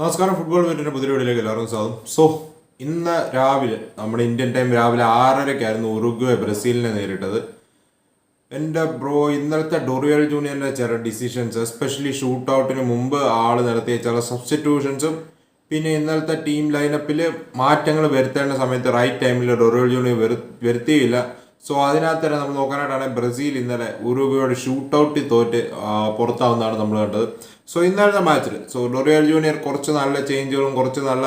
നമസ്കാരം ഫുട്ബോൾ മീറ്റിന്റെ പുതിയ വീഡിയോയിലേക്ക് എല്ലാവർക്കും സ്വാഗതം. സോ ഇന്ന് രാവിലെ നമ്മുടെ ഇന്ത്യൻ ടൈം രാവിലെ ആറരയ്ക്കായിരുന്നു ഉറുഗ്വേ ബ്രസീലിനെ നേരിട്ടത്. എന്റെ ബ്രോ ഇന്നലത്തെ ഡൊറിയൽ ജൂനിയറിന്റെ ചില ഡിസിഷൻസ് എസ്പെഷ്യലി ഷൂട്ട് ഔട്ടിന് മുമ്പ് ആൾ നടത്തിയ ചില സബ്സ്റ്റിറ്റ്യൂഷൻസും പിന്നെ ഇന്നലത്തെ ടീം ലൈനപ്പിൽ മാറ്റങ്ങൾ വരുത്തേണ്ട സമയത്ത് റൈറ്റ് ടൈമിൽ ഡൊറിയൽ ജൂനിയർ വരു വരുത്തിയില്ല. സോ അതിനകത്ത് തന്നെ നമ്മൾ നോക്കാനായിട്ടാണ് ബ്രസീൽ ഇന്നലെ ഉറുഗ്വയോട് ഷൂട്ട് ഔട്ടിൽ തോറ്റ് പുറത്താവുന്നതാണ് നമ്മൾ കണ്ടത്. സോ ഇന്നലത്തെ മാച്ചിൽ സോ ഡൊറിയൽ ജൂനിയർ കുറച്ച് നല്ല ചേഞ്ചുകളും കുറച്ച് നല്ല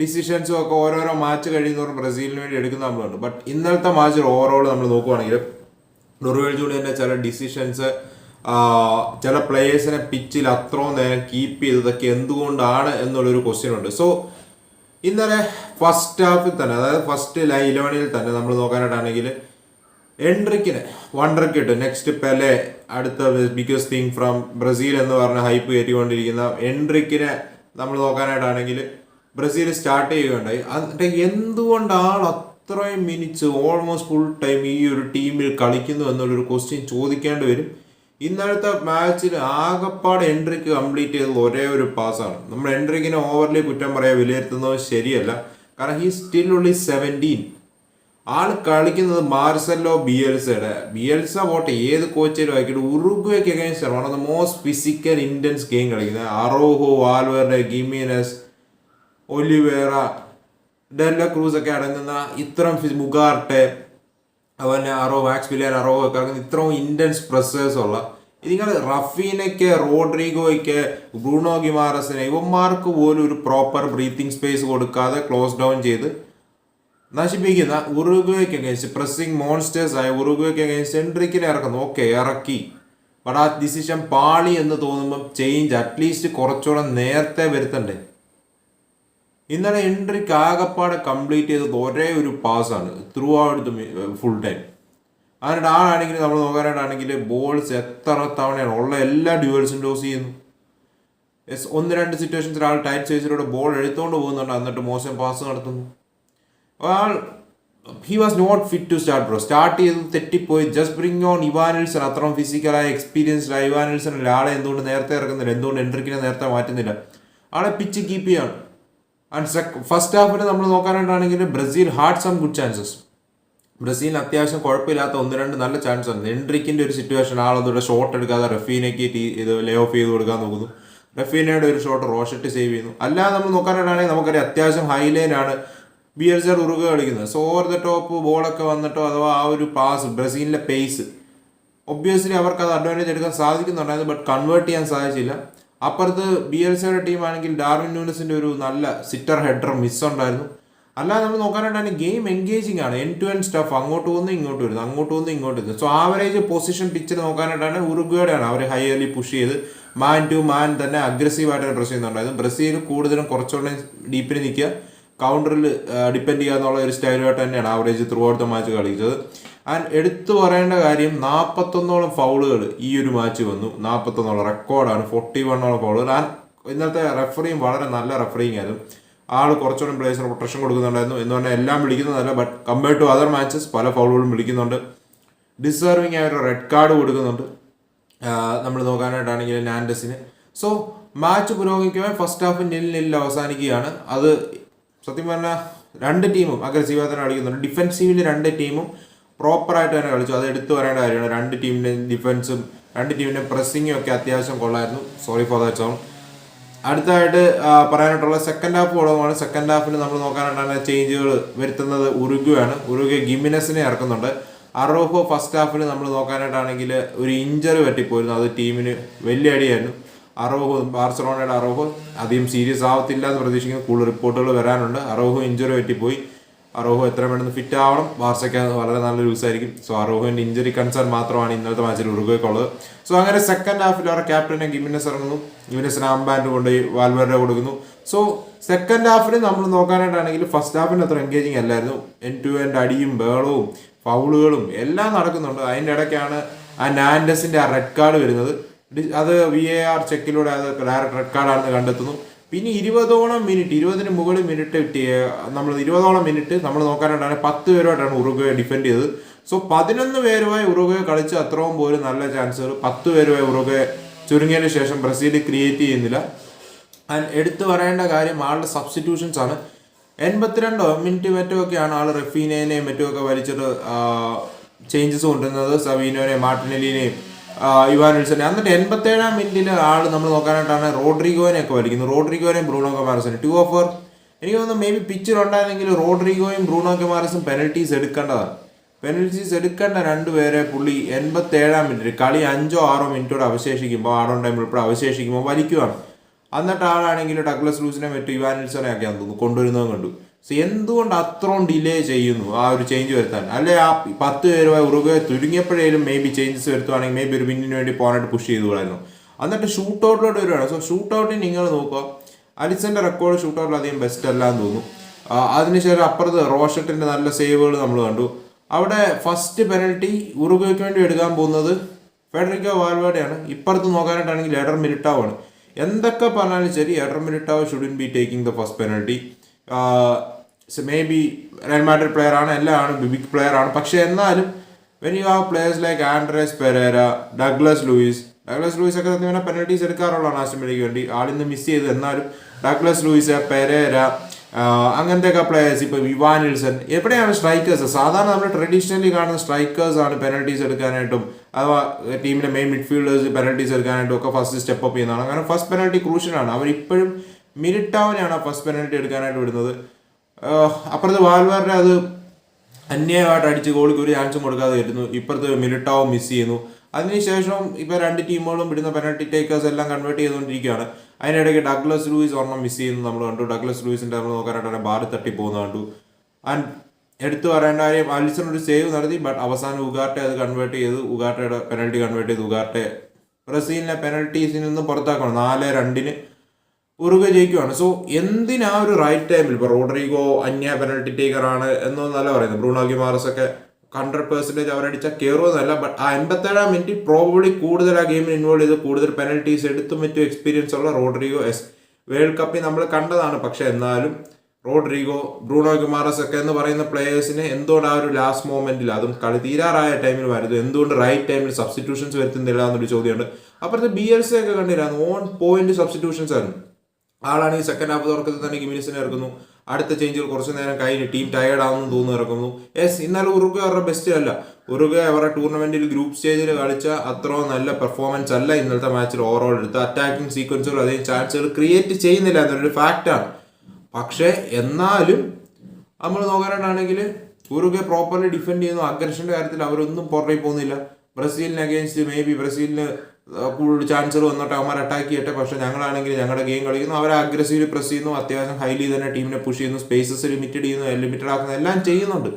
ഡിസിഷൻസും ഒക്കെ ഓരോരോ മാച്ച് കഴിയുന്നവരും ബ്രസീലിന് വേണ്ടി എടുക്കുന്ന നമ്മളുണ്ട് ബട്ട് ഇന്നലത്തെ മാച്ചിൽ ഓവറോൾ നമ്മൾ നോക്കുവാണെങ്കിൽ ഡൊറിയൽ ജൂനിയറിന്റെ ചില ഡിസിഷൻസ് ചില പ്ലേയേഴ്സിനെ പിച്ചിൽ അത്രയും നേരം കീപ്പ് ചെയ്തതൊക്കെ എന്തുകൊണ്ടാണ് എന്നുള്ളൊരു ക്വസ്റ്റ്യൻ ഉണ്ട്. സോ ഇന്നലെ ഫസ്റ്റ് ഹാഫിൽ തന്നെ അതായത് ഫസ്റ്റ് ലൈ ഇലവനിൽ തന്നെ നമ്മൾ നോക്കാനായിട്ടാണെങ്കിൽ എൻട്രിക്കിന് വണ്ടർക്ക് കിട്ടും നെക്സ്റ്റ് പെലെ അടുത്ത ബിഗസ്റ്റ് തിങ് ഫ്രം ബ്രസീൽ എന്ന് പറഞ്ഞ ഹൈപ്പ് കയറ്റിക്കൊണ്ടിരിക്കുന്ന എൻട്രിക്കിനെ നമ്മൾ നോക്കാനായിട്ടാണെങ്കിൽ ബ്രസീൽ സ്റ്റാർട്ട് ചെയ്യുകയുണ്ടായി. എന്നിട്ട് എന്തുകൊണ്ടാണ് അത്രയും മിനിറ്റ്സ് ഓൾമോസ്റ്റ് ഫുൾ ടൈം ഈ ഒരു ടീമിൽ കളിക്കുന്നു എന്നുള്ളൊരു ക്വസ്റ്റ്യൻ ചോദിക്കേണ്ടി വരും. ഇന്നലത്തെ മാച്ചിൽ ആകപ്പാട് എൻട്രിക്ക് കംപ്ലീറ്റ് ചെയ്തത് ഒരേ ഒരു പാസ്സാണ് നമ്മൾ എൻട്രിക്കിനെ ഓവർലി കുറ്റം പറയാൻ വിലയിരുത്തുന്നത് ശരിയല്ല. കാരണം ഹീ സ്റ്റിൽ ഉള്ളി സെവന്റീൻ ആൾ കളിക്കുന്നത് മാർസെല്ലോ ബിയൽസയുടെ. ബിയൽസ പോട്ടെ ഏത് കോച്ചിലും ആക്കിയിട്ട് ഉറുഗ്വയ്ക്ക് against one of the most physical intense game കളിക്കുന്നത്. Araujo Valverde Gimenez Olivera De la Cruz ഒക്കെ അടങ്ങുന്ന ഇത്രയും മുഗാർട്ടെ അതുപോലെ അറോ മാക്സ് വില്യൻ അറോ ഒക്കെ അടങ്ങുന്ന ഇത്രയും ഇന്റൻസ് പ്രസ്സേഴ്സ് ഉള്ള നിങ്ങൾ റഫീനയ്ക്ക് റോഡ്രിഗോയ്ക്ക് ബ്രൂണോ ഗിമാറസിന് ഇവന്മാർക്ക് പോലും ഒരു പ്രോപ്പർ ബ്രീത്തിങ് സ്പേസ് കൊടുക്കാതെ ക്ലോസ് ഡൗൺ ചെയ്ത് നശിപ്പിക്കുന്ന ഉറുഗ്വേക്ക് അഗേൻസ്റ്റ് പ്രസ്സിംഗ് മോൺസ്റ്റേഴ്സ് ആയ ഉറുഗ്വേക്ക് അഗേൻസ്റ്റ് എൻട്രിക്കിനെ ഇറക്കുന്നു. ഓക്കെ ഇറക്കി. ബട്ട് ആ ഡിസിഷൻ പാളി എന്ന് തോന്നുമ്പം ചേഞ്ച് അറ്റ്ലീസ്റ്റ് കുറച്ചുകൂടെ നേരത്തെ വരുത്തണ്ടേ. ഇന്നലെ എൻട്രിക്ക് ആകപ്പാടെ കംപ്ലീറ്റ് ചെയ്തത് ഒരേ ഒരു പാസ്സാണ് throughout the full time അതിനിടെ ആളാണെങ്കിൽ നമ്മൾ നോക്കാനായിട്ടാണെങ്കിൽ ബോൾസ് എത്ര തവണയാണ് ഉള്ള എല്ലാ ഡ്യൂവൽസും ലോസ് ചെയ്യുന്നു. എസ് ഒന്ന് രണ്ട് സിറ്റുവേഷൻസിൽ ആൾ ടൈറ്റ് സൈസിലൂടെ ബോൾ എടുത്തുകൊണ്ട് പോകുന്നുണ്ട് എന്നിട്ട് മോശം പാസ് നടത്തുന്നു. ആൾ he was not fit to start bro start ചെയ്ത് തെറ്റിപ്പോയി. ജസ്റ്റ് ബ്രിങ് ഓൺ ഇവാനിൽസൺ അത്രയും ഫിസിക്കലായ എക്സ്പീരിയൻസ്ഡ് ഇവാനിൽസൺ അല്ല. ആളെ എന്തുകൊണ്ട് നേരത്തെ ഇറക്കുന്നില്ല എന്തുകൊണ്ട് എൻട്രിക്കിനെ നേരത്തെ മാറ്റുന്നില്ല? ആളെ പിച്ച് കീപ്പ് ചെയ്യാണ്. ആൻഡ് ഫസ്റ്റ് ഹാഫിൽ നമ്മൾ നോക്കാനായിട്ടാണെങ്കിൽ Brazil had some good chances ബ്രസീലിന് അത്യാവശ്യം കുഴപ്പമില്ലാത്ത ഒന്ന് രണ്ട് നല്ല ചാൻസ് ഉണ്ട് എൻട്രിക്കിന്റെ ഒരു സിറ്റുവേഷൻ ആളതോടെ ഷോട്ട് എടുക്കാതെ റഫീനയ്ക്ക് ഇത് ലേ ഓഫ് ചെയ്ത് കൊടുക്കാൻ നോക്കുന്നു. റഫീനയുടെ ഒരു ഷോട്ട് റോഷറ്റ് സേവ് ചെയ്യുന്നു. അല്ലാതെ നമ്മൾ നോക്കാനായിട്ടാണെങ്കിൽ നമുക്കറിയാം അത്യാവശ്യം ഹൈ ലൈനാണ് ബി എൽ ആർ ഉറുക കളിക്കുന്നത്. സോ ഓവർ ദ ടോപ്പ് ബോളൊക്കെ വന്നിട്ടോ അഥവാ ആ ഒരു പാസ് ബ്രസീലിന്റെ പേസ് ഒബ്വിയസ്ലി അവർക്ക് അത് അഡ്വാന്റേജ് എടുക്കാൻ സാധിക്കുന്നുണ്ടായിരുന്നു ബട്ട് കൺവേർട്ട് ചെയ്യാൻ സാധിച്ചില്ല. അപ്പുറത്ത് ബി എൽ സിയുടെ ടീമാണെങ്കിൽ ഡാർവിൻ ന്യൂനസിന്റെ ഒരു നല്ല സിറ്റർ ഹെഡർ മിസ് ഉണ്ടായിരുന്നു. അല്ലാതെ നമ്മൾ നോക്കാനായിട്ടാണ് ഗെയിം എൻഗേജിങ് ആണ്. എൻ ടു എൻ സ്റ്റഫ് അങ്ങോട്ട് വന്ന് ഇങ്ങോട്ട് വരുന്നു അങ്ങോട്ട് വന്ന് ഇങ്ങോട്ട് വരുന്നു സോ ആവറേജ് പൊസിഷൻ പിച്ചിൽ നോക്കാനായിട്ടാണ് ഉറുഗ്വയുടെ ആണ് അവർ ഹയർലി പുഷ് ചെയ്ത് മാൻ ടു മാൻ തന്നെ അഗ്രസീവായിട്ട് പ്രസ് ചെയ്യുന്നുണ്ടായിരുന്നു. ബ്രസീൽ കൂടുതലും കുറച്ചുകൂടെ ഡീപ്പിൽ നിൽക്കുക. കൗണ്ടറിൽ ഡിപ്പെൻഡ് ചെയ്യുക എന്നുള്ള ഒരു സ്റ്റൈലുമായിട്ട് തന്നെയാണ് average throughout the match കളിച്ചത് ആൻഡ് എടുത്തു പറയേണ്ട കാര്യം നാൽപ്പത്തൊന്നോളം ഫൗളുകൾ ഈ ഒരു മാച്ച് വന്നു. നാൽപ്പത്തൊന്നോളം റെക്കോർഡാണ് ഫോർട്ടി വണ്ണോളം ഫൗളുകൾ ആൻഡ് ഇന്നത്തെ റെഫറിയും വളരെ നല്ല റെഫറിങ് ആയിരുന്നു. ആൾ കുറച്ചുകൂടെ പ്ലേസിന് പ്രൊട്ടക്ഷൻ കൊടുക്കുന്നുണ്ടായിരുന്നു. എന്ന് പറഞ്ഞാൽ എല്ലാം വിളിക്കുന്നതല്ല but compared to other matches പല ഫൗളുകളും വിളിക്കുന്നുണ്ട്. ഡിസേർവിങ് ആയ ഒരു റെഡ് കാർഡ് കൊടുക്കുന്നുണ്ട് നമ്മൾ നോക്കാനായിട്ടാണെങ്കിൽ നാൻഡസിന് സോ മാച്ച് പുരോഗമിക്കുമ്പോൾ ഫസ്റ്റ് ഹാഫ് നിൽ നിൽ അവസാനിക്കുകയാണ്. അത് സത്യം പറഞ്ഞാൽ രണ്ട് ടീമും അഗ്രസീവായി തന്നെ കളിക്കുന്നുണ്ട്. ഡിഫെൻസീവിൽ രണ്ട് ടീമും പ്രോപ്പറായിട്ട് തന്നെ കളിച്ചു. അത് എടുത്തു പറയേണ്ട കാര്യമാണ് രണ്ട് ടീമിന്റെ ഡിഫൻസും രണ്ട് ടീമിന്റെ പ്രസ്സിങ്ങും ഒക്കെ അത്യാവശ്യം കൊള്ളായിരുന്നു. സോറി ഫോർ ദാറ്റ് സോൺ അടുത്തതായിട്ട് ആ, പറയാനായിട്ടുള്ള സെക്കൻഡ് ഹാഫ് ഉള്ളതുമാണ്. സെക്കൻഡ് ഹാഫിൽ നമ്മൾ നോക്കാനായിട്ടാണ് ചേഞ്ചുകൾ വരുത്തുന്നത് ഉറുഗുവാണ്. ഉറുഗ്വ ഗിമിനസിനെ ഇറക്കുന്നുണ്ട്. അറോഹോ ഫസ്റ്റ് ഹാഫിൽ നമ്മൾ നോക്കാനായിട്ടാണെങ്കിൽ ഒരു ഇഞ്ചറി പറ്റിപ്പോയിരുന്നു. അത് ടീമിന് വലിയ അടിയായിരുന്നു. അറോഹോ ബാർസലോണയുടെ അറോഹോ അധികം സീരിയസ് ആവത്തില്ല എന്ന് പ്രതീക്ഷിക്കുന്ന. കൂടുതൽ റിപ്പോർട്ടുകൾ വരാനുണ്ട്. അറോഹോ ഇഞ്ചുറി പറ്റിപ്പോയി. അറോഹോ എത്ര പെട്ടെന്ന് ഫിറ്റ് ആവണം? ബാർസയ്ക്ക് വളരെ നല്ല യൂസ് ആയിരിക്കും. സോ അറോഹോന്റെ ഇഞ്ചുറി കൺസേൺ മാത്രമാണ് ഇന്നത്തെ മാച്ചിൽ ഉറുഗ്വയ്ക്കുള്ളത് സോ അങ്ങനെ സെക്കൻഡ് ഹാഫിൽ അവരുടെ ക്യാപ്റ്റനെ ഗിമിനസ് ഇറങ്ങുന്നു. ഗിമിനസിന് ആംബാൻഡ് കൊണ്ടുപോയി വാൽവരുടെ കൊടുക്കുന്നു. സോ സെക്കൻഡ് ഹാഫിൽ നമ്മൾ നോക്കാനായിട്ടാണെങ്കിൽ ഫസ്റ്റ് ഹാഫിന് അത്ര എൻഗേജിങ് അല്ലായിരുന്നു. എൻ ടു എന്റെ അടിയും ബേളവും ഫൗളുകളും എല്ലാം നടക്കുന്നുണ്ട്. അതിന്റെ ഇടയ്ക്കാണ് ആ നാൻഡസിന്റെ ആ റെഡ് കാർഡ് വരുന്നത്. അത് വി എ ആർ ചെക്കിലൂടെ അത് ഡയറക്റ്റ് റെഡ് കാർഡാണെന്ന് കണ്ടെത്തുന്നു. പിന്നെ ഇരുപതോളം മിനിറ്റ് ഇരുപതിന് മുകളിൽ മിനിറ്റ് നമ്മൾ ഇരുപതോളം മിനിറ്റ് നമ്മൾ നോക്കാനായിട്ടാണ് പത്ത് പേരുമായിട്ടാണ് ഉറുഗ്വയെ ഡിഫെൻഡ് ചെയ്തത്. സോ പതിനൊന്ന് പേരുമായി ഉറുഗ്വയെ കളിച്ച് അത്രയും പോലും നല്ല ചാൻസുകൾ പത്ത് പേരുമായി ഉറുഗ്വയെ ചുരുങ്ങിയതിന് ശേഷം ബ്രസീൽ ക്രിയേറ്റ് ചെയ്യുന്നില്ല. ആൻഡ് എടുത്തു പറയേണ്ട കാര്യം ആളുടെ സബ്സ്റ്റിറ്റ്യൂഷൻസ് ആണ്. എൺപത്തിരണ്ടോ മിനിറ്റ് മറ്റോ ഒക്കെയാണ് ആൾ റഫീനേനെയും മറ്റുമൊക്കെ വലിച്ചിട്ട് ചേഞ്ചസ് കൊണ്ടുവരുന്നത് സവീനോനെയും മാർട്ടിനെലിനെയും വിൽസനെ എന്നിട്ട് എൺപത്തേഴാം മിനിറ്റിൽ ആൾ നമ്മൾ നോക്കാനായിട്ടാണ് റോഡ്രിഗോനെ ഒക്കെ വലിക്കുന്നത് റോഡ്രിഗോനെയും ബ്രൂണോ കമാരസിനെ. ടു ഓഫ് ഫോർ എനിക്ക് തോന്നുന്നു മേ ബി പിച്ചിലുണ്ടായിരുന്നെങ്കിൽ റോഡ്രിഗോയും ബ്രൂണോ കമാരസും പെനൽറ്റീസ് എടുക്കേണ്ടതാണ്. പെനൽറ്റീസ് എടുക്കേണ്ട രണ്ടുപേരെ പുള്ളി എൺപത്തേഴാം മിനിറ്റ് കളി അഞ്ചോ ആറോ മിനിറ്റോടെ അവശേഷിക്കുമ്പോൾ ആടോൺ ടൈമിൽ ഇപ്പോൾ അവശേഷിക്കുമ്പോൾ വലിക്കുവാണ്. എന്നിട്ട് ആളാണെങ്കിൽ ഡഗ്ലസ് ലൂസിനെ മറ്റു ഇവാൻ ഒക്കെ തോന്നുന്നു. കൊണ്ടുവരുന്നതും കണ്ടു. എന്തുകൊണ്ട് അത്രയും ഡിലേ ചെയ്യുന്നു? ആ ഒരു ചേഞ്ച് വരുത്താൻ. അല്ലെ ആ പത്ത് പേരുമായി ഉറുകെ തുരുങ്ങിയപ്പോഴേലും മേ ബി ചേഞ്ചസ് വരുത്തുവാണെങ്കിൽ മേ ബി ഒരു വിന്നിന് വേണ്ടി പോകാനായിട്ട് പുഷ് ചെയ്തുകൂടായിരുന്നു. എന്നിട്ട് ഷൂട്ട് ഔട്ടിലോട്ട് വരുവാണ് സോ ഷൂട്ട് ഔട്ടിന് നിങ്ങൾ നോക്കുക. അലിസന്റെ റെക്കോർഡ് ഷൂട്ട് ഔട്ടിൽ അധികം ബെസ്റ്റ് അല്ല എന്ന് തോന്നുന്നു. അതിനുശേഷം അപ്പുറത്ത് റോഷട്ടിന്റെ നല്ല സേവുകൾ നമ്മൾ കണ്ടു. അവിടെ ഫസ്റ്റ് പെനൽറ്റി ഉറുഗോയ്ക്ക് വേണ്ടി എടുക്കാൻ പോകുന്നത് ഫെഡറിക്കോ വാൽവേഡയാണ്. ഇപ്പുറത്ത് നോക്കാനായിട്ടാണെങ്കിൽ എഡർ മിനിറ്റാവ് ആണ് എന്തൊക്കെ പറഞ്ഞാലും ശരി Eder Militao shouldn't be taking the first penalty maybe Real Madrid player ആണ് എല്ലാം ആണ് ബിഗ് പ്ലെയർ ആണ്. പക്ഷേ എന്നാലും when you have players like Andreas Pereira Douglas Luiz Douglas Luiz ഒക്കെ തന്നെ പെനൽറ്റീസ് എടുക്കാറുള്ളതാണ് ആസ്റ്റമിലേക്ക് വേണ്ടി. ആളിന്ന് മിസ് ചെയ്ത് എന്നാലും ഡഗ്ലസ് ലൂയിസ് പെരേര അങ്ങനത്തെയൊക്കെ പ്ലേയേഴ്സ് ഇപ്പോൾ വിവാനിൽസൺ എവിടെയാണ് സ്ട്രൈക്കേഴ്സ് സാധാരണ നമ്മൾ ട്രഡീഷണലി കാണുന്ന സ്ട്രൈക്കേഴ്സ് ആണ് പെനൽറ്റീസ് എടുക്കാനായിട്ടും അഥവാ ടീമിന്റെ മെയിൻ മിഡ്ഫീൽഡേഴ്സ് പെനൽറ്റീസ് എടുക്കാനായിട്ടും ഒക്കെ ഫസ്റ്റ് സ്റ്റെപ്പ് അപ്പ് ചെയ്യുന്നതാണ്. കാരണം ഫസ്റ്റ് പെനൽറ്റി ക്രൂഷ്യലാണ് അവർ ഇപ്പോഴും മിനിറ്റാവിനെയാണ് ഫസ്റ്റ് പെനൽറ്റി എടുക്കാനായിട്ട് വിടുന്നത്. അപ്പുറത്ത് വാൽവാറിനെ അത് അന്യായമായിട്ട് അടിച്ച് ഗോളിക്ക് ഒരു ചാൻസും കൊടുക്കാതെ വരുന്നു ഇപ്പുറത്ത് മിലിട്ടാവോ മിസ് ചെയ്യുന്നു. അതിനുശേഷം ഇപ്പൊ രണ്ട് ടീമുകളും ഇടുന്ന പെനൽറ്റി ടേക്കേഴ്സ് എല്ലാം കൺവേർട്ട് ചെയ്തുകൊണ്ടിരിക്കുകയാണ്. അതിനിടയ്ക്ക് ഡഗ്ലസ് ലൂയിസ് ഒരെണ്ണം മിസ് ചെയ്യുന്നു നമ്മൾ കണ്ടു. ഡഗ്ലസ് ലൂയിസിന്റെ നമ്മൾ നോക്കാനായിട്ട് ബാറ് തട്ടി പോകുന്ന കണ്ടു. ആൻഡ് എടുത്തു പറയേണ്ട കാര്യം അലിസൺ ഒരു സേവ് നടത്തി ബട്ട് അവസാനം ഉഗാർട്ടെ അത് കൺവേർട്ട് ചെയ്ത്. ഉഗാർട്ടയുടെ പെനൽറ്റി കൺവേർട്ട് ചെയ്ത്. ഉഗാർട്ടെ ബ്രസീലിനെ പെനൽറ്റീസിൽ നിന്ന് പുറത്താക്കണം. നാല് രണ്ടിന് ഉറുഗ ജയിക്കുവാണ്. സോ എന്തിനാ ഒരു റൈറ്റ് ടൈമിൽ ഇപ്പോൾ റോഡ്രിഗോ അന്യ പെനൽറ്റി ടേക്കർ ആണ് എന്നൊന്നല്ല പറയുന്നത്. ബ്രൂണോ ഗിമാറസ് ഒക്കെ ഹൺഡ്രഡ് പെർസെന്റേജ് അവരടിച്ചാൽ കയറുമെന്നല്ല ബട്ട് ആ എൺപത്തേഴാം മിനിറ്റ് പ്രോബബ്ലി കൂടുതൽ ആ ഗെയിമിൽ ഇൻവോൾവ് ചെയ്ത് കൂടുതൽ പെനൽറ്റീസ് എടുത്തും മറ്റും എക്സ്പീരിയൻസ് ഉള്ള റോഡ്രിഗോ എസ് വേൾഡ് കപ്പിൽ നമ്മൾ കണ്ടതാണ്. പക്ഷെ എന്നാലും റോഡ്രിഗോ ബ്രൂണോ ഗിമാറസ് ഒക്കെ എന്ന് പറയുന്ന പ്ലേയേഴ്സിനെ എന്തുകൊണ്ട് ആ ഒരു ലാസ്റ്റ് മൊമെന്റിൽ അതും കളി തീരാറായ ടൈമിൽ വരുന്നത്? എന്തുകൊണ്ട് റൈറ്റ് ടൈമിൽ സബ്സ്റ്റിറ്റ്യൂഷൻസ് വരുത്തുന്നില്ല എന്നൊരു ചോദ്യമുണ്ട്. അപ്പുറത്ത് ബി എൽ സി ഒക്കെ കണ്ടില്ല? ഓൺ പോയിന്റ് സബ്സ്റ്റിറ്റ്യൂഷൻസ് ആയിരുന്നു. ആളാണെങ്കിൽ സെക്കൻഡ് ഹാഫ് തുറക്കത്തിൽ തന്നെ ഗിമിനിസിനെ ഇറക്കുന്നു. അടുത്ത ചേഞ്ചുകൾ കുറച്ച് നേരം കഴിഞ്ഞ് ടീം ടയേർഡ് ആവുന്നു തോന്നുന്നു ഇറക്കുന്നു. യെസ് ഇന്നലെ ഉറുഗ്വ അവരുടെ ബെസ്റ്റ് അല്ല. ഉറുഗ്വ അവരുടെ ടൂർണമെന്റിൽ ഗ്രൂപ്പ് സ്റ്റേജിൽ കളിച്ച അത്ര നല്ല പെർഫോമൻസ് അല്ല ഇന്നത്തെ മാച്ചിൽ ഓവറോൾ എടുത്ത്. അറ്റാക്കിംഗ് സീക്വൻസുകൾ അധികം ചാൻസുകൾ ക്രിയേറ്റ് ചെയ്യുന്നില്ല എന്നൊരു ഫാക്റ്റാണ് പക്ഷേ എന്നാലും നമ്മൾ നോക്കാനായിട്ടാണെങ്കിൽ ഉറുഗ്വ പ്രോപ്പർലി ഡിഫെൻഡ് ചെയ്യുന്നു. അഗ്രഷന്റെ കാര്യത്തിൽ അവരൊന്നും പുറകെ പോകുന്നില്ല. ബ്രസീലിന് അഗേൻസ്റ്റ് മേ ബി ബ്രസീലിന് കൂടുതൽ ചാൻസർ വന്നിട്ട് അവന്മാർ അറ്റാക്ക് ചെയ്യട്ടെ. പക്ഷേ ഞങ്ങളാണെങ്കിൽ ഞങ്ങളുടെ ഗെയിം കളിക്കുന്നു. അവരെ അഗ്രസീവ് പ്രസ് ചെയ്യുന്നു. അത്യാവശ്യം ഹൈലി തന്നെ ടീമിനെ പുഷ് ചെയ്യുന്നു. സ്പേസസ് ലിമിറ്റഡ് ചെയ്യുന്നു. ലിമിറ്റഡ് ആക്കുന്നു എല്ലാം ചെയ്യുന്നുണ്ട്.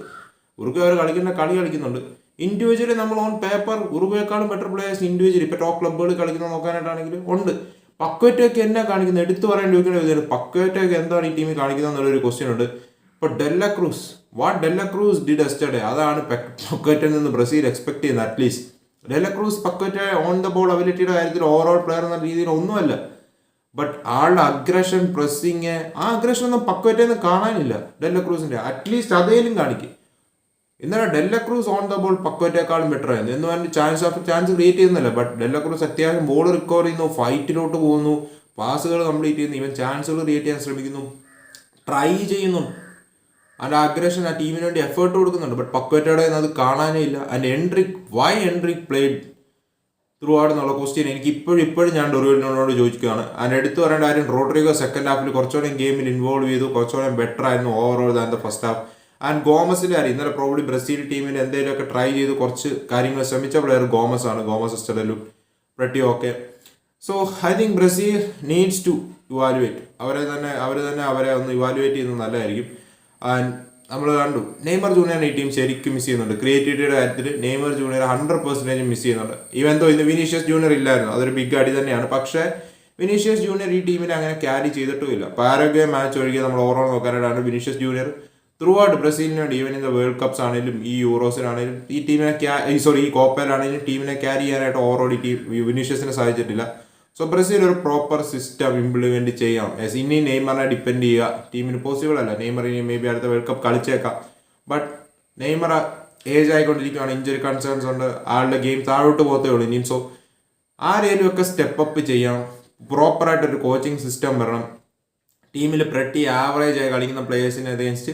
ഉറുഗ്വ അവർ കളിക്കുന്ന കളി കളിക്കുന്നുണ്ട്. ഇൻഡിവിജ്വലി നമ്മൾ ഓൺ പേപ്പർ ഉറുഗ്വയെക്കാളും ബെറ്റർ പ്ലേയേഴ്സ് ഇൻഡിവിജ്വലി ഇപ്പോൾ ടോപ്പ് ക്ലബ്ബുകൾ കളിക്കുന്ന നോക്കാനായിട്ടാണെങ്കിൽ ഉണ്ട്. പക്വറ്റൊക്കെ എന്നാ കാണിക്കുന്നത്? എടുത്തു പറയാൻ വെക്കുന്ന വിചാരം പക്വറ്റൊക്കെ എന്താണ് ഈ ടീമിൽ കാണിക്കുന്നത് എന്നുള്ളൊരു ക്വസ്റ്റ്യൻ ഉണ്ട്. ഇപ്പൊ De la Cruz what De la Cruz did yesterday അതാണ് പക്വറ്റയിൽ നിന്ന് ബ്രസീൽ എക്സ്പെക്ട് ചെയ്യുന്നത് at least De la Cruz Paqueta on the ball അബിലിറ്റിയുടെ കാര്യത്തിൽ ഓവറോൾ പ്ലെയർ എന്ന രീതിയിൽ ഒന്നുമല്ല. ബട്ട് ആളുടെ അഗ്രഷൻ പ്രസ്സിങ് ആ അഗ്രഷൻ ഒന്നും പക്വറ്റെന്ന് കാണാനില്ല ഡെല്ലക്രൂസിന്റെ അറ്റ്ലീസ്റ്റ് അതേലും കാണിക്കും. എന്നാൽ De la Cruz on the ball പക്വറ്റേക്കാളും better ആയിരുന്നു. എന്ന് പറഞ്ഞ് ചാൻസ് ഓഫ് ചാൻസ് ക്രിയേറ്റ് ചെയ്യുന്നില്ല. ബട്ട് ഡെല്ലക്രൂസ് അത്യാവശ്യം ബോൾ റിക്കവർ ചെയ്യുന്നു ഫൈറ്റിലോട്ട് പോകുന്നു പാസുകൾ കംപ്ലീറ്റ് ചെയ്യുന്നു ഇവൻ ചാൻസുകൾ ക്രിയേറ്റ് ചെയ്യാൻ ശ്രമിക്കുന്നു ട്രൈ ചെയ്യുന്നു. അതിന്റെ അഗ്രഷൻ ആ ടീമിന് വേണ്ടി എഫേർട്ട് കൊടുക്കുന്നുണ്ട്. ബട്ട് പക്വറ്റയുടെ അത് കാണാനേ ഇല്ല. And Endrick why Endrick played throughout എന്നുള്ള ക്വസ്റ്റ്യൻ എനിക്ക് ഇപ്പോഴും ഇപ്പോഴും ഞാൻ ഡൊറിവിനോട് ചോദിക്കുകയാണ്. അതിന് എടുത്തു പറയേണ്ട കാര്യം റോഡ്രിഗോ സെക്കൻഡ് ഹാഫിൽ കുറച്ചുകൂടെ ഗെയിമിൽ ഇൻവോൾവ് ചെയ്തു. കുറച്ചുകൂടെ ബെറ്റർ ആയിരുന്നു overall than the first half and ഗോമസിന്റെ കാര്യം ഇന്നലെ പ്രോബ്ലി ബ്രസീൽ ടീമിന് എന്തെങ്കിലുമൊക്കെ ട്രൈ ചെയ്ത് കുറച്ച് കാര്യങ്ങൾ ശ്രമിച്ച പ്ലെയർ ഗോമസ് ആണ്. Gomes എസ്റ്റലു pretty okay so I think Brazil needs to evaluate അവരെ തന്നെ അവർ തന്നെ അവരെ ഒന്ന് ഇവാലുവേറ്റ് ചെയ്യുന്നത് നല്ലതായിരിക്കും. ആൻഡ് നമ്മൾ കണ്ടു. നെയ്മർ ജൂനിയർ ഈ ടീം ശരിക്കും മിസ് ചെയ്യുന്നുണ്ട്. ക്രിയേറ്റിവിറ്റിയുടെ കാര്യത്തിൽ Neymar junior hundred percentage miss ചെയ്യുന്നുണ്ട്. ഈവൻ എന്തോ ഇന്ന് വിനീഷ്യസ് ജൂനിയർ ഇല്ലായിരുന്നു. അതൊരു ബിഗ് അടി തന്നെയാണ്. പക്ഷേ വിനീഷ്യസ് ജൂനിയർ ഈ ടീമിനെ അങ്ങനെ ക്യാരി ചെയ്തിട്ടുമില്ല. പാരഗ്വേ മാച്ച് ഒഴികെ നമ്മൾ ഓവറോൾ നോക്കാനായിട്ടാണ് വിനീഷ്യസ് ജൂനിയർ ത്രൂ ഔട്ട് ബ്രസീലിന് വേണ്ടി even in the world cups ആണെങ്കിലും ഈ യൂറോസിനാണെങ്കിലും ഈ ടീമിനെ സോറി ഈ കോപ്പയിലാണെങ്കിലും ടീമിനെ ക്യാരി ചെയ്യാനായിട്ട് ഓവറോൾ ഈ ടീം വിനീഷ്യസിനെ സാധിച്ചിട്ടില്ല. സോ ബ്രസീൽ ഒരു പ്രോപ്പർ സിസ്റ്റം ഇംപ്ലിമെന്റ് ചെയ്യാം. ഇനി നെയ്മറിനെ ഡിപ്പെൻഡ് ചെയ്യുക. ടീമിന് പോസിബിൾ അല്ല. നെയ്മർ ഇനി മേ ബി അടുത്ത വേൾഡ് കപ്പ് കളിച്ചേക്കാം. ബട്ട് നെയ്മർ ഏജ് ആയിക്കൊണ്ടിരിക്കുകയാണ് ഇഞ്ചുറി കൺസേൺസ് ഉണ്ട്. ആളുടെ ഗെയിം താഴോട്ട് പോകത്തേ ഉള്ളൂ ഇനിയും. സോ ആരേലും ഒക്കെ സ്റ്റെപ്പ് അപ്പ് ചെയ്യാം പ്രോപ്പറായിട്ടൊരു കോച്ചിങ് സിസ്റ്റം വരണം. ടീമിൽ പ്രട്ടി ആവറേജ് ആയി കളിക്കുന്ന പ്ലേയേഴ്സിനെ അഗേൻസ്റ്റ്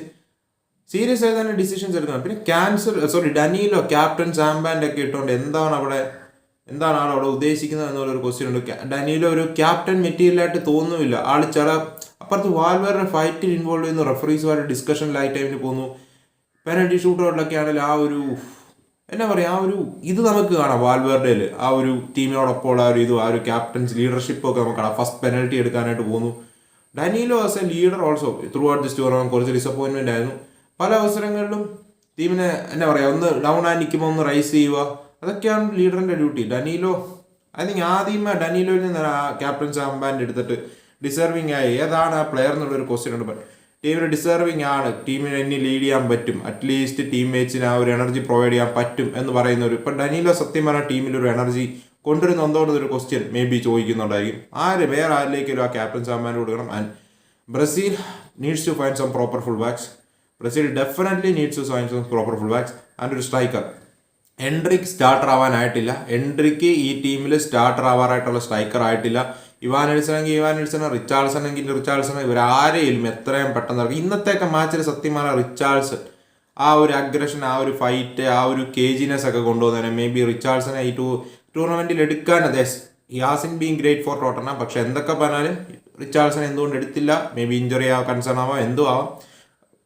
സീരിയസ് ആയി തന്നെ ഡിസിഷൻസ് എടുക്കണം. പിന്നെ cancer sorry Danilo captain armband ഒക്കെ ഇട്ടുകൊണ്ട് എന്താണ് അവിടെ എന്താണ് ആൾ അവിടെ ഉദ്ദേശിക്കുന്നത് എന്നുള്ളൊരു ക്വസ്റ്റ്യൻ ഉണ്ട്. ഡാനിയിലോ ഒരു ക്യാപ്റ്റൻ മെറ്റീരിയൽ ആയിട്ട് തോന്നുന്നില്ല. ആൾ ചില അപ്പുറത്ത് വാൽവേറെ ഫൈറ്റിൽ ഇൻവോൾവ് ചെയ്യുന്നു റെഫറീസുമായിട്ട് ഡിസ്കഷൻ ലൈറ്റ് ടൈമിന് പോകുന്നു. പെനൽറ്റി ഷൂട്ടൗട്ടിലൊക്കെ ആണെങ്കിൽ ആ ഒരു എന്നാ പറയുക ആ ഒരു ഇത് നമുക്ക് കാണാം വാൽവേർഡേൽ ആ ഒരു ടീമിനോടൊപ്പം ആ ഒരു ഇത് ആ ഒരു ക്യാപ്റ്റൻസ് ലീഡർഷിപ്പ് ഒക്കെ നമുക്ക് കാണാം. ഫസ്റ്റ് പെനൽറ്റി എടുക്കാനായിട്ട് പോകുന്നു. Danilo as a leader also throughout this tournament കുറച്ച് ഡിസപ്പോയിൻമെന്റ് ആയിരുന്നു. പല അവസരങ്ങളിലും ടീമിനെ എന്നാ പറയുക ഒന്ന് ഡൗൺ ആയി നിൽക്കുമ്പോൾ ഒന്ന് റൈസ് ചെയ്യുക. അതൊക്കെയാണ് ലീഡറിന്റെ ഡ്യൂട്ടി. ഡനീലോ ഐ തിങ്ക് ആദ്യമേ ഡനീലോയിൽ നിന്ന് ക്യാപ്റ്റൻ സാമ്പാന്റെ എടുത്തിട്ട് ഡിസേർവിംഗ് ആയി. ഏതാണ് ആ പ്ലെയർ എന്നുള്ളൊരു ക്വസ്റ്റ്യൻ ഉണ്ട് ടീമിന് ഡിസേർവിംഗ് ആണ്. ടീമിന് എന്നെ ലീഡ് ചെയ്യാൻ പറ്റും. അറ്റ്ലീസ്റ്റ് ടീം മേറ്റ്സിന് ആ ഒരു എനർജി പ്രൊവൈഡ് ചെയ്യാൻ പറ്റും എന്ന് പറയുന്ന ഒരു ഇപ്പം ഡനീലോ സത്യം പറഞ്ഞാൽ ടീമിൽ ഒരു എനർജി കൊണ്ടുവരുന്നുണ്ടോന്നൊരു ക്വസ്റ്റ്യൻ മേ ബി ചോദിക്കുന്നുണ്ടായിരിക്കും. ആര്? വേറെ ആരിലേക്കും ആ ക്യാപ്റ്റൻ സാമ്പാൻഡ് കൊടുക്കണം. And Brazil needs to find some proper full backs Brazil definitely needs to find some proper full backs and ഒരു സ്ട്രൈക്കർ എൻട്രിക്ക് സ്റ്റാർട്ടർ ആവാനായിട്ടില്ല. എൻട്രിക്ക് ഈ ടീമിൽ സ്റ്റാർട്ടർ ആവാറായിട്ടുള്ള സ്ട്രൈക്കർ ആയിട്ടില്ല. ഇവാൻ എൽസണെങ്കിൽ ഇവാൻ എഴുസൺ റിച്ചാൾസൺ എങ്കിൽ റിച്ചാൾസൺ ഇവരാരെയും എത്രയും പെട്ടെന്ന് ഇറങ്ങി. ഇന്നത്തെയൊക്കെ മാച്ചിൽ സത്യം പറഞ്ഞാൽ റിച്ചാൾസൺ ആ ഒരു അഗ്രഷൻ ആ ഒരു ഫൈറ്റ് ആ ഒരു കേജിനെസ് ഒക്കെ കൊണ്ടുവന്നതിനെ മേ ബി റിച്ചാൾസനെ ഈ ടൂ ടൂർണമെന്റിൽ എടുക്കാൻ അതെ has in being great for Tottenham പക്ഷെ എന്തൊക്കെ പറഞ്ഞാലും റിച്ചാൾസൺ എന്തുകൊണ്ട് എടുത്തില്ല? മേ ബി ഇഞ്ചുറി ആവാം കൺസേൺ ആവാം എന്തോ ആവാം.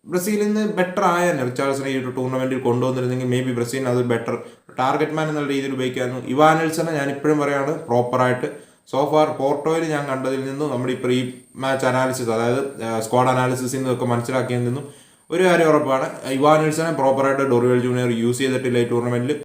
ബ്രസീലിൽ നിന്ന് ബെറ്റർ ആയതന്നെ റിച്ചാർഡ്സിനെ ഈ ഒരു ടൂർണമെന്റിൽ കൊണ്ടുവന്നിരുന്നെങ്കിൽ മേ ബി ബ്രസീലിന് അത് ബെറ്റർ ടാർഗറ്റ് മാൻ എന്നുള്ള രീതിയിൽ ഉപയോഗിക്കായിരുന്നു. ഇവാനൽസനെ ഞാൻ ഇപ്പോഴും പറയാണ് പ്രോപ്പറായിട്ട് സോഫാർ പോർട്ടോയിൽ ഞാൻ കണ്ടതിൽ നിന്നും നമ്മുടെ ഈ പ്രീ മാച്ച് അനാലിസിസ് അതായത് സ്ക്വാഡ് അനാലിസിസിൽ നിന്നൊക്കെ മനസ്സിലാക്കിയതിൽ നിന്നും ഒരു കാര്യം ഉറപ്പാണ്. ഇവാനൽസനെ പ്രോപ്പറായിട്ട് ഡൊറിവൽ ജൂനിയർ യൂസ് ചെയ്തിട്ടില്ല ഈ ടൂർണമെന്റിൽ